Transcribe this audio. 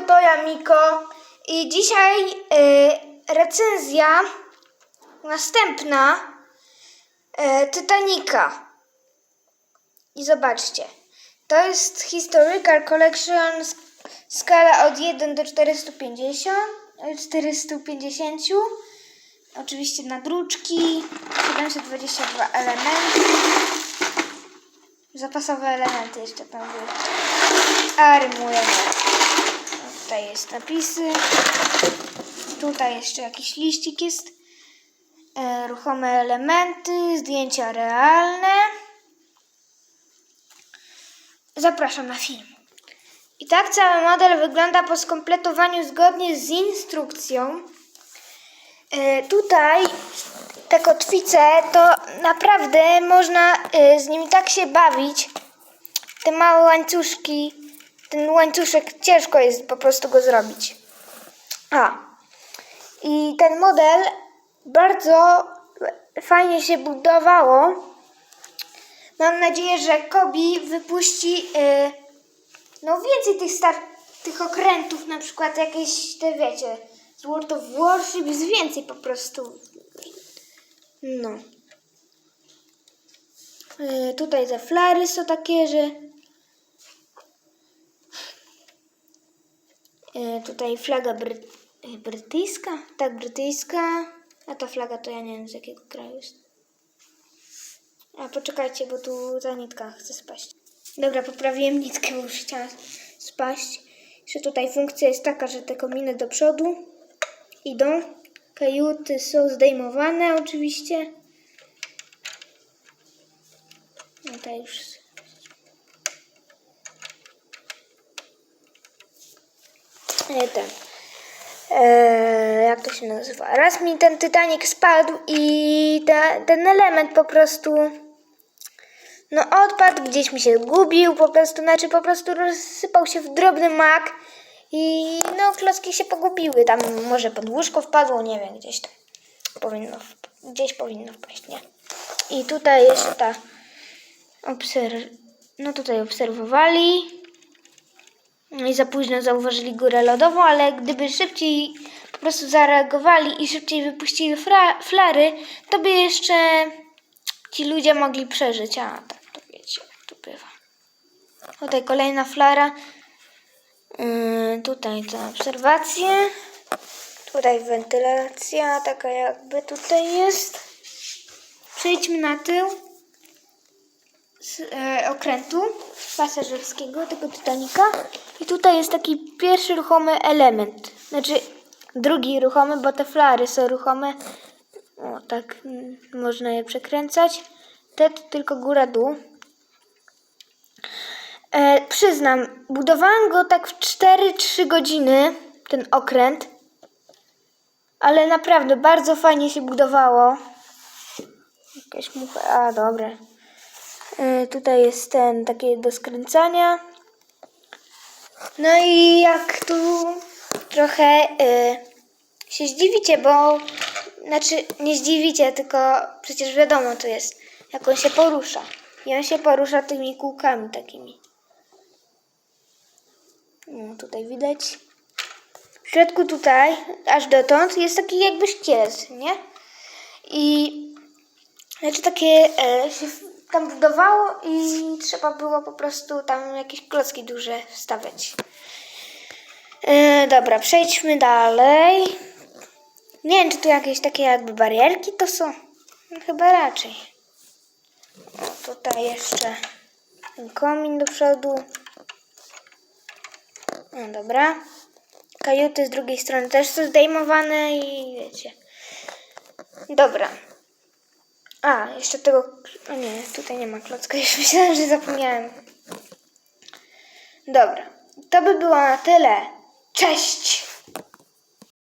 To ja Miko i dzisiaj y, recenzja następna y, Titanica. I zobaczcie, to jest Historical Collection sk- skala od 1 do 450, e, 450. Oczywiście nadruczki, 722 elementy. Zapasowe elementy jeszcze tam były. A rymujemy. Tutaj jest napisy. Tutaj jeszcze jakiś liścik jest. E, ruchome elementy, zdjęcia realne. Zapraszam na film. I tak cały model wygląda po skompletowaniu zgodnie z instrukcją. E, tutaj te kotwice to naprawdę można e, z nimi tak się bawić. Te małe łańcuszki, ten łańcuszek ciężko jest po prostu go zrobić. A. I ten model bardzo fajnie się budowało. Mam nadzieję, że Kobi wypuści e, no więcej tych star tych okrętów, na przykład jakieś te wiecie, z World of więcej po prostu. No. E, tutaj te flary są takie, że tutaj flaga bry e, brytyjska, tak brytyjska, a ta flaga to ja nie wiem z jakiego kraju jest. A poczekajcie, bo tu ta nitka chce spaść. Dobra, poprawiłem nitkę, bo już chciała spaść. Jeszcze tutaj funkcja jest taka, że te kominy do przodu idą. Kajuty są zdejmowane oczywiście. No to już. Ten. Eee, jak to się nazywa? Raz mi ten Titanic spadł i ten element po prostu no odpadł, gdzieś mi się zgubił, po prostu, znaczy po prostu rozsypał się w drobny mak i no klocki się pogubiły, tam może pod łóżko wpadło, nie wiem, gdzieś tam powinno, gdzieś powinno wpaść, nie? I tutaj jeszcze ta obserw... no tutaj obserwowali i za późno zauważyli górę lodową, ale gdyby szybciej po prostu zareagowali i szybciej wypuścili flary, to by jeszcze ci ludzie mogli przeżyć. A, tak, to wiecie, jak to bywa. Tutaj kolejna flara. Yy, tutaj te obserwacje. Tutaj wentylacja, taka jakby tutaj jest. Przejdźmy na tył z e, okrętu pasażerskiego, tego Titanica. I tutaj jest taki pierwszy ruchomy element. Znaczy drugi ruchomy, bo te flary są ruchome. O, tak mm, można je przekręcać. Te to tylko góra-dół. E, przyznam, budowałam go tak w 4-3 godziny, ten okręt. Ale naprawdę bardzo fajnie się budowało. Jakaś mucha. A, dobra. E, tutaj jest ten takie do skręcania. No i jak tu trochę e, się zdziwicie, bo znaczy nie zdziwicie, tylko przecież wiadomo tu jest, jak on się porusza. I on się porusza tymi kółkami takimi. No, tutaj widać. W środku tutaj, aż dotąd, jest taki jakby szkielet, nie? I znaczy takie e, się tam budowało i trzeba było po prostu tam jakieś klocki duże wstawiać. E, dobra, przejdźmy dalej. Nie wiem, czy tu jakieś takie jakby barierki to są. No, chyba raczej. Tutaj jeszcze ten komin do przodu. No dobra. Kajuty z drugiej strony też są zdejmowane i wiecie. Dobra. A, jeszcze tego... O nie, tutaj nie ma klocka. Już myślałam, że zapomniałem. Dobra. To by było na tyle. Cześć!